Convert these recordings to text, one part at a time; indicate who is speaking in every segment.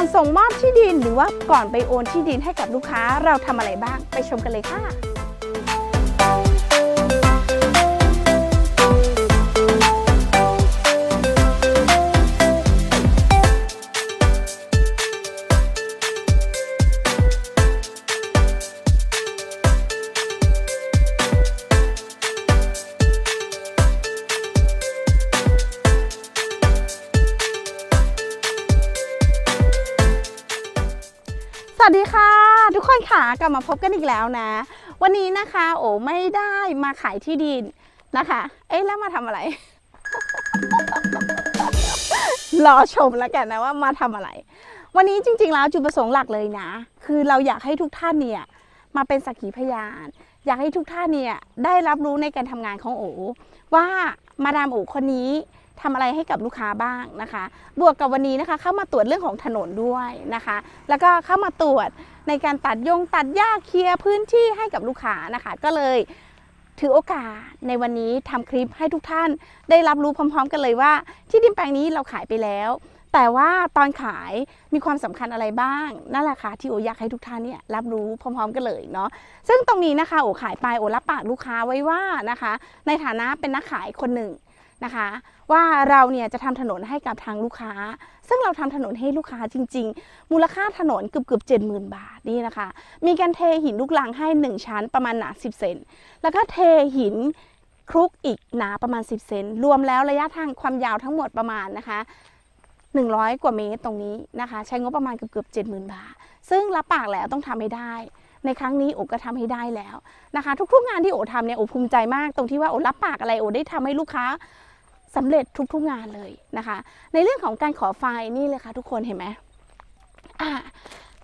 Speaker 1: อนส่งมอบที่ดินหรือว่าก่อนไปโอนที่ดินให้กับลูกค้าเราทำอะไรบ้าง ไปชมกันเลยค่ะ กลับมาพบกันอีกแล้วนะ วันนี้นะคะโอ้ไม่ได้มาขายที่ดินนะคะ เอ๊ะแล้วมาทำอะไร รอชมแล้วกันนะว่ามาทำอะไร วันนี้จริง ๆ แล้วจุดประสงค์หลักเลยนะ คือเราอยากให้ทุกท่านเนี่ยมาเป็นสักขีพยาน อยากให้ทุกท่านเนี่ยได้รับรู้ในการทำงานของโอว่ามาดามโอคนนี้ ทำอะไรให้กับลูกค้าบ้างนะคะ บวกกับวันนี้นะคะ เข้ามาตรวจเรื่องของถนนด้วยนะคะ แล้วก็เข้ามาตรวจในการตัดยงตัดหญ้าเคลียร์พื้นที่ให้กับลูกค้านะคะ ก็เลยถือโอกาสในวันนี้ทำคลิปให้ทุกท่านได้รับรู้พร้อม ๆ กันเลยว่า ที่ดินแปลงนี้เราขายไปแล้ว แต่ว่าตอนขายมีความสำคัญอะไรบ้างนั่นแหละค่ะที่โออยากให้ทุกท่านเนี่ยรับรู้พร้อม ๆ กันเลยเนาะซึ่งตรงนี้นะคะโอขายไปโอรับปากลูกค้าไว้ว่านะคะ ในฐานะเป็นนักขายคนหนึ่ง นะคะ ว่าเราเนี่ยจะทำถนนให้กับทางลูกค้า ซึ่งเราทำถนนให้ลูกค้าจริง ๆ มูลค่าถนนเกือบเกือบเจ็ดหมื่นบาทนี่นะคะ มีการเทหินลูกลังให้ 1 ชั้นประมาณหนา10 เซนแล้วก็เทหินคลุกอีกหนาประมาณ 10 เซนรวมแล้วระยะทางความยาวทั้งหมดประมาณนะคะ100 กว่าเมตรตรงนี้นะคะ ใช้งบประมาณเกือบเกือบๆ70,000บาท ซึ่งรับปากแล้วต้องทำให้ได้ ในครั้งนี้โอก็ทำให้ได้แล้วนะคะ ทุกๆงานที่โอทำเนี่ยโอภูมิใจมากตรงที่ว่าโอรับปากอะไรโอได้ทำให้ลูกค้า สำเร็จทุกๆงานเลยนะคะ ในเรื่องของการขอไฟล์นี่เลยค่ะทุกคนเห็นไหมอ่า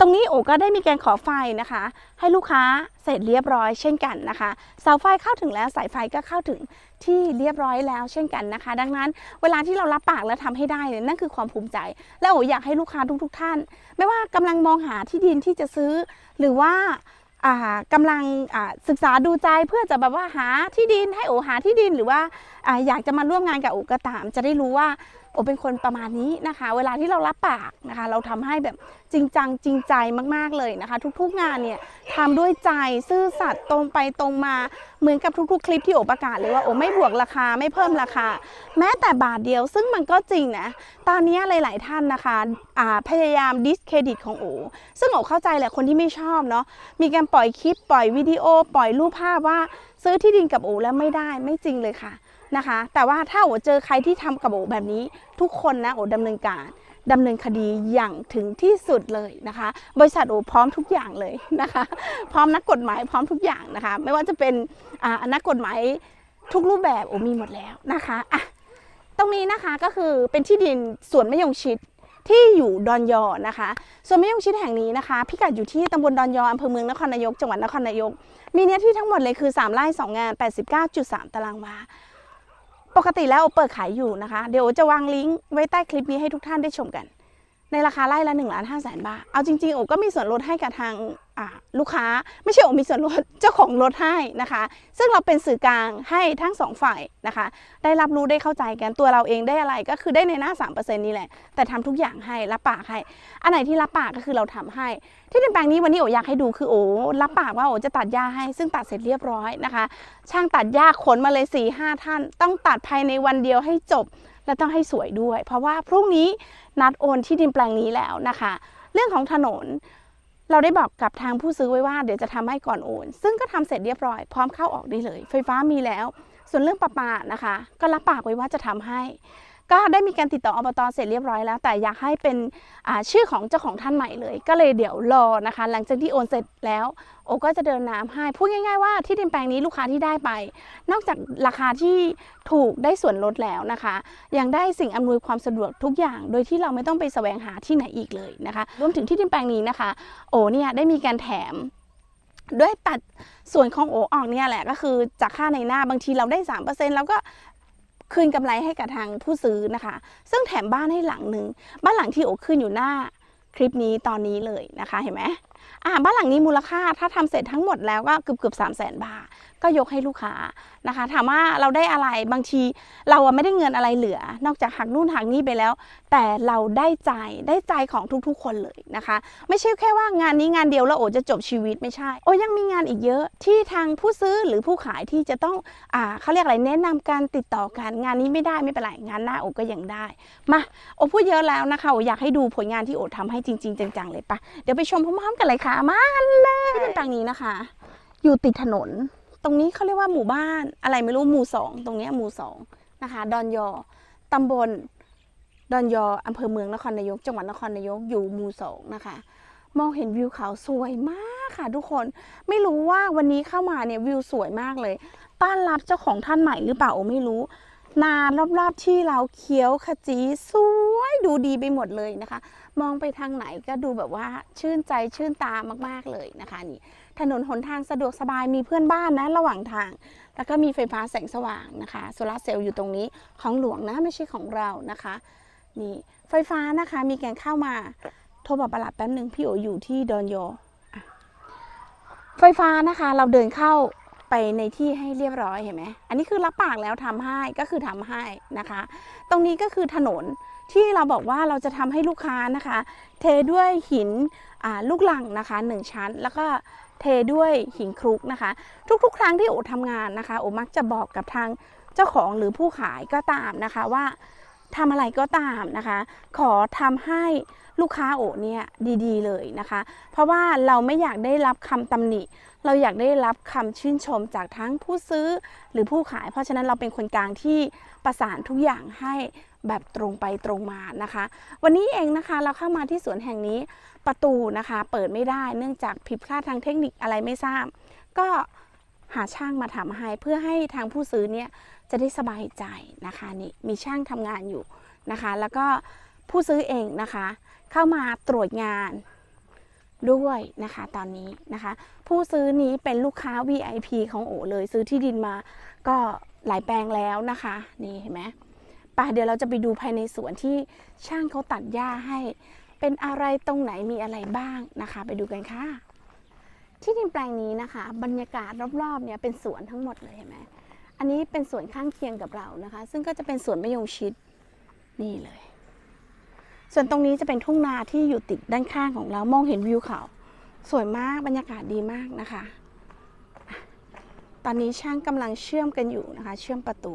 Speaker 1: ตรงนี้โอก็ได้มีการขอไฟนะคะ ให้ลูกค้าเสร็จเรียบร้อยเช่นกันนะคะเสาไฟเข้าถึงแล้วสายไฟก็เข้าถึงที่เรียบร้อยแล้วเช่นกันนะคะ ดังนั้นเวลาที่เรารับปากแล้วทำให้ได้เนี่ยนั่นคือความภูมิใจ และโออยากให้ลูกค้าทุกๆท่าน ไม่ว่ากำลังมองหาที่ดินที่จะซื้อ หรือว่า กำกำลังศึกษาดูใจเพื่อจะแบบว่าหาที่ดินให้โอหาที่ดินหรือว่าออยากจะมาร่วมงานกับโอกระตาม จะได้รู้ว่า โอเป็นคนประมาณนี้นะคะ เวลาที่เรารับปากนะคะ เราทำให้แบบจริงจังจริงใจมากๆเลยนะคะ ทุกๆงานเนี่ยทำด้วยใจซื่อสัตย์ตรงไปตรงมาเหมือนกับทุกๆ คลิปที่โอประกาศเลยว่าโอไม่บวกราคาไม่เพิ่มราคา แม้แต่บาทเดียวซึ่งมันก็จริงนะตอนนี้หลาย ๆ ท่านนะคะพยายามดิสเครดิตของโอซึ่งโอเข้าใจแหละคนที่ไม่ชอบเนาะมีการปล่อยคลิปปล่อยวิดีโอปล่อยรูปภาพว่าซื้อที่ดินกับโอแล้วไม่ได้ไม่จริงเลยค่ะ นะคะ แต่ว่าถ้าโอเจอใครที่ทำกับโอแบบนี้ ทุกคนนะโอดำเนินการดำเนินคดีอย่างถึงที่สุดเลยนะคะ บริษัทโอพร้อมทุกอย่างเลยนะคะ พร้อมนักกฎหมายพร้อมทุกอย่างนะคะ ไม่ว่าจะเป็นนักกฎหมายทุกรูปแบบโอมีหมดแล้วนะคะอะตรงนี้นะคะก็คือเป็นที่ดินสวนมะยงชิดที่อยู่ดอนยอนะคะสวนมะยงชิดแห่งนี้นะคะ พิกัดอยู่ที่ตำบลดอนยออำเภอเมืองนครนายก จังหวัดนครนายก มีเนื้อที่ทั้งหมดเลยคือ 3 ไร่ 2 งาน 89.3 ตารางวา ปกติแล้วโอเปิดขายอยู่นะคะ เดี๋ยวจะวางลิงก์ไว้ใต้คลิปนี้ให้ทุกท่านได้ชมกัน ในราคาไร่ละ1นึ่งล้านห้าแสนบาท เอาจริงๆโอก็มีส่วนลดให้กับทาง ลูกค้าไม่ใช่โอมีส่วนลดเจ้าของรถให้นะคะ ซึ่งเราเป็นสื่อกลางให้ทั้งสองฝ่ายนะคะ ได้รับรู้ได้เข้าใจกันตัวเราเองได้อะไรก็คือได้ในหน้า 3%นี่แหละ แต่ทำทุกอย่างให้รับปากให้ อันไหนที่รับปากก็คือเราทำให้ ที่ดินแปลงนี้วันนี้โออยากให้ดูคือโอรับปากว่าโอจะตัดหญ้าให้ ซึ่งตัดเสร็จเรียบร้อยนะคะ ช่างตัดหญ้าขนมาเลย4ี่ห้าท่าน ต้องตัดภายในวันเดียวให้จบ และต้องให้สวยด้วย เพราะว่าพรุ่งนี้นัดโอนที่ดินแปลงนี้แล้วนะคะ เรื่องของถนน เราได้บอกกับทางผู้ซื้อไว้ว่าเดี๋ยวจะทำให้ก่อนโอน ซึ่งก็ทำเสร็จเรียบร้อย พร้อมเข้าออกได้เลย ไฟฟ้ามีแล้ว ส่วนเรื่องประปานะคะ ก็รับปากไว้ว่าจะทำให้ ก็ได้มีการติดต่ออบตเสร็จเรียบร้อยแล้ว แต่อยากให้เป็นชื่อของเจ้าของท่านใหม่เลย ก็เลยเดี๋ยวรอนะคะ หลังจากที่โอนเสร็จแล้ว โอก็จะเดินน้ำให้พูดง่ายๆว่าที่ดินแปลงนี้ลูกค้าที่ได้ไป นอกจากราคาที่ถูกได้ส่วนลดแล้วนะคะ ยังได้สิ่งอำนวยความสะดวกทุกอย่าง โดยที่เราไม่ต้องไปแสวงหาที่ไหนอีกเลยนะคะรวมถึงที่ดินแปลงนี้นะคะ โอเนี่ยได้มีการแถมด้วยตัดส่วนของโอออกเนี่ยแหละก็คือจากค่าในหน้าบางทีเราได้3%แล้วก็ คืนกำไรให้กับทางผู้ซื้อนะคะ ซึ่งแถมบ้านให้หลังหนึ่งบ้านหลังที่โอขึ้นอยู่หน้าคลิปนี้ตอนนี้เลยนะคะเห็นไหมอ่าบ้านหลังนี้มูลค่าถ้าทำเสร็จทั้งหมดแล้วก็เกือบเกือบสามแสนบาท ก็ยกให้ลูกค้านะคะ ถามว่าเราได้อะไรบางทีเราไม่ได้เงินอะไรเหลือ นอกจากหักนู่นหักนี่ไปแล้ว แต่เราได้ใจได้ใจของทุกๆ คนเลยนะคะ ไม่ใช่แค่ว่างานนี้งานเดียวแล้วโอจะจบชีวิตไม่ใช่ โอยังมีงานอีกเยอะที่ทางผู้ซื้อหรือผู้ขายที่จะต้องอ่าเขาเรียกอะไรแนะนำการติดต่อกันงานนี้ไม่ได้ไม่เป็นไรงานหน้าโอก็ยังได้มาโอพูดเยอะแล้วนะคะโออยากให้ดูผลงานที่โอทำให้จริง ๆ จังๆเลยปะเดี๋ยวไปชมพร้อมๆกันเลยค่ะมาเลยที่ต่างนี้นะคะ อยู่ติดถนน ตรงนี้เขาเรียกว่าหมู่บ้านอะไรไม่รู้หมู่สองตรงเนี้ยหมู่สองนะคะ ดอนยอตำบลดอนยออำเภอเมืองนครนายก จังหวัดนครนายกอยู่หมู่สองนะคะ มองเห็นวิวเขาสวยมากค่ะ ทุกคนไม่รู้ว่าวันนี้เข้ามาเนี่ยวิวสวยมากเลย ต้อนรับเจ้าของท่านใหม่หรือเปล่าโอไม่รู้นารอบๆที่เราเขียวขจีสวยดูดีไปหมดเลยนะคะ มองไปทางไหนก็ดูแบบว่าชื่นใจชื่นตามากๆเลยนะคะนี่ถนนหนทางสะดวกสบายมีเพื่อนบ้านนะระหว่างทาง แล้วก็มีไฟฟ้าแสงสว่างนะคะโซลาร์เซลล์อยู่ตรงนี้ของหลวงนะไม่ใช่ของเรานะคะนี่ไฟฟ้านะคะมีแการเข้ามาโทรบอกประหลัดแป๊บหนึ่งพี่โออยู่ที่ดอนโยไฟฟ้านะคะเราเดินเข้าไปในที่ให้เรียบร้อยเห็นไหมอันนี้คือรับปากแล้วทำให้ก็คือทำให้นะคะ ตรงนี้ก็คือถนน ที่เราบอกว่าเราจะทำให้ลูกค้านะคะ เทด้วยหินลูกหลังนะคะหนึ่งชั้น แล้วก็เทด้วยหินคลุกนะคะ ทุกๆ ครั้งที่โอทำงานนะคะโอมักจะบอกกับทางเจ้าของหรือผู้ขายก็ตามนะคะว่า ทำอะไรก็ตามนะคะ ขอทำให้ลูกค้าโอเนี่ยดีๆ เลยนะคะ เพราะว่าเราไม่อยากได้รับคำตำหนิ เราอยากได้รับคำชื่นชมจากทั้งผู้ซื้อหรือผู้ขาย เพราะฉะนั้นเราเป็นคนกลางที่ประสานทุกอย่างให้แบบตรงไปตรงมานะคะ วันนี้เองนะคะเราเข้ามาที่สวนแห่งนี้ประตูนะคะ เปิดไม่ได้เนื่องจากผิดพลาดทางเทคนิคอะไรไม่ทราบ ก็ หาช่างมาทำให้เพื่อให้ทางผู้ซื้อเนี่ยจะได้สบายใจนะคะนี่มีช่างทำงานอยู่นะคะ แล้วก็ผู้ซื้อเองนะคะ เข้ามาตรวจงานด้วยนะคะตอนนี้นะคะ ผู้ซื้อนี้เป็นลูกค้า VIP ของโอเลยซื้อที่ดินมาก็หลายแปลงแล้วนะคะนี่เห็นไหมไป่ะเดี๋ยวเราจะไปดูภายในสวนที่ช่างเขาตัดหญ้าให้ เป็นอะไรตรงไหนมีอะไรบ้างนะคะ ไปดูกันค่ะ ที่ดินแปลงนี้นะคะ บรรยากาศรอบๆเนี่ยเป็นสวนทั้งหมดเลยเห็นไหมอันนี้เป็นสวนข้างเคียงกับเรานะคะ ซึ่งก็จะเป็นสวนมะยงชิดนี่เลย ส่วนตรงนี้จะเป็นทุ่งนาที่อยู่ติดด้านข้างของเรามองเห็นวิวเขา สวยมากบรรยากาศดีมากนะคะ ตอนนี้ช่างกำลังเชื่อมกันอยู่นะคะ เชื่อมประตู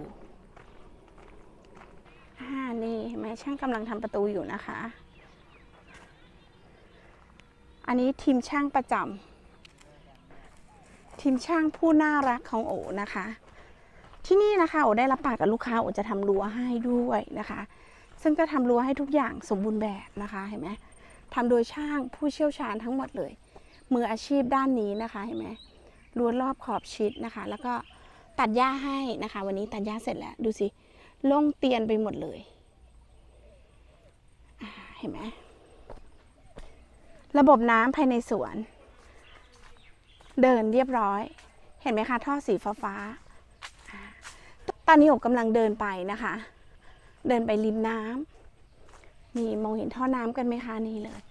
Speaker 1: อ่านี่เห็นไหมช่างกำลังทำประตูอยู่นะคะ อันนี้ทีมช่างประจำ ทีมช่างผู้น่ารักของโอนะคะ ที่นี่นะคะโอได้รับปากกับลูกค้าโอจะทำรั้วให้ด้วยนะคะ ซึ่งก็ทำรั้วให้ทุกอย่างสมบูรณ์แบบนะคะเห็นไหมทำโดยช่างผู้เชี่ยวชาญทั้งหมดเลย มืออาชีพด้านนี้นะคะเห็นไหมรั้วรอบขอบชิดนะคะ แล้วก็ตัดหญ้าให้นะคะ วันนี้ตัดหญ้าเสร็จแล้วดูสิโล่งเตียนไปหมดเลยเห็นไหมระบบน้ำภายในสวน เดินเรียบร้อย เห็นไหมคะ ท่อสีฟ้าฟ้า ตอนนี้ผมกำลังเดินไปนะคะ เดินไปริมน้ำนี่มองเห็นท่อน้ำกันไหมคะนี่เลย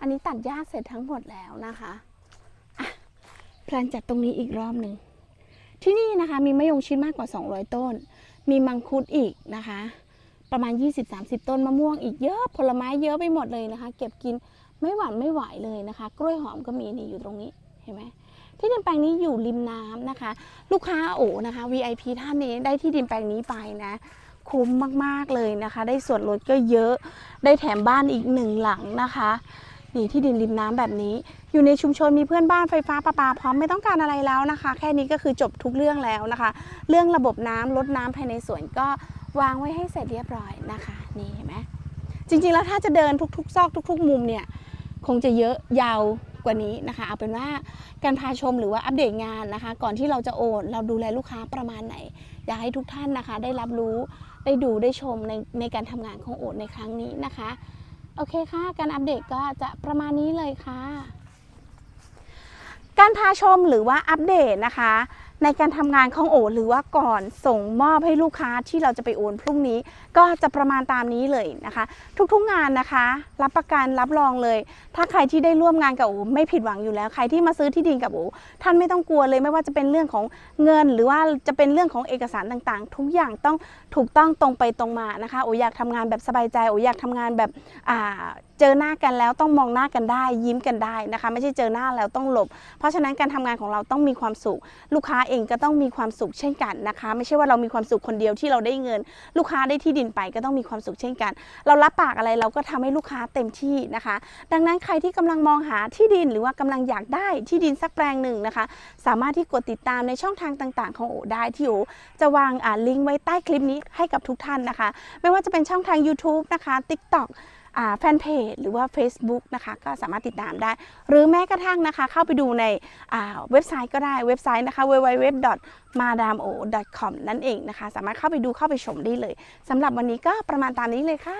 Speaker 1: อันนี้ตัดหญ้าเสร็จทั้งหมดแล้วนะคะอะพลนจัดตรงนี้อีกรอบหนึ่งที่นี่นะคะมีมะยงชิดมากกว่า 200 ต้น มีมังคุดอีกนะคะ ประมาณ 20-30 ต้นมะม่วงอีกเยอะผลไม้เยอะไปหมดเลยนะคะ เก็บกินไม่หวานไม่ไหวเลยนะคะ กล้วยหอมก็มีนี่อยู่ตรงนี้เห็นไหมที่ดินแปลงนี้อยู่ริมน้ำนะคะ ลูกค้าโอ้นะคะ VIP ท่านนี้ได้ที่ดินแปลงนี้ไปนะ คุ้มมากๆเลยนะคะ ได้ส่วนลดก็เยอะได้แถมบ้านอีกหนึ่งหลังนะคะ นี่ที่ดินริมน้ำแบบนี้ อยู่ในชุมชนมีเพื่อนบ้านไฟฟ้าประปาพร้อมไม่ต้องการอะไรแล้วนะคะ แค่นี้ก็คือจบทุกเรื่องแล้วนะคะ เรื่องระบบน้ำลดน้ำภายในสวนก็วางไว้ให้เสร็จเรียบร้อยนะคะ นี่เห็นไหมจริงๆแล้วถ้าจะเดินทุกๆ ซอกทุก ๆ มุมเนี่ยคงจะเยอะยาวกว่านี้นะคะ เอาเป็นว่าการพาชมหรือว่าอัปเดตงานนะคะ ก่อนที่เราจะโอนเราดูแลลูกค้าประมาณไหน อยากให้ทุกท่านนะคะ ได้รับรู้ได้ดูได้ชมในในการทำงานของโอนในครั้งนี้นะคะ โอเคค่ะ การอัปเดตก็จะประมาณนี้เลยค่ะ การพาชมหรือว่าอัปเดตนะคะ ในการทำงานของโอหรือว่าก่อนส่งมอบให้ลูกค้าที่เราจะไปโอนพรุ่งนี้ ก็จะประมาณตามนี้เลยนะคะ ทุกๆงานนะคะ รับประกันรับรองเลย ถ้าใครที่ได้ร่วมงานกับโอไม่ผิดหวังอยู่แล้ว ใครที่มาซื้อที่ดินกับโอท่านไม่ต้องกลัวเลยไม่ว่าจะเป็นเรื่องของเงิน หรือว่าจะเป็นเรื่องของเอกสารต่างๆ ทุกอย่างต้องถูกต้องตรงไปตรงมานะคะโออยากทำงานแบบสบายใจโออยากทำงานแบบอ่าเจอหน้ากันแล้วต้องมองหน้ากันได้ ยิ้มกันได้นะคะ ไม่ใช่เจอหน้าแล้วต้องหลบ เพราะฉะนั้นการทำงานของเราต้องมีความสุข ลูกค้าเองก็ต้องมีความสุขเช่นกันนะคะ ไม่ใช่ว่าเรามีความสุขคนเดียวที่เราได้เงิน ลูกค้าได้ที่ดินไปก็ต้องมีความสุขเช่นกัน เรารับปากอะไรเราก็ทำให้ลูกค้าเต็มที่นะคะ ดังนั้นใครที่กำลังมองหาที่ดินหรือว่ากำลังอยากได้ที่ดินสักแปลงหนึ่งนะคะ สามารถที่กดติดตามในช่องทางต่าง ๆ ของโอได้ที่โอจะวางอ่าลิงก์ไว้ใต้คลิปนี้ให้กับทุกท่านนะคะ ไม่ว่าจะเป็นช่องทาง YouTube นะคะ TikTok แฟนเพจหรือว่า Facebook นะคะก็สามารถติดตามได้ หรือแม้กระทั่งนะคะ เข้าไปดูในเว็บไซต์ก็ได้เว็บไซต์นะคะ www.madamo.com นั่นเองนะคะ สามารถเข้าไปดูเข้าไปชมได้เลยสำหรับวันนี้ก็ประมาณตามนี้เลยค่ะ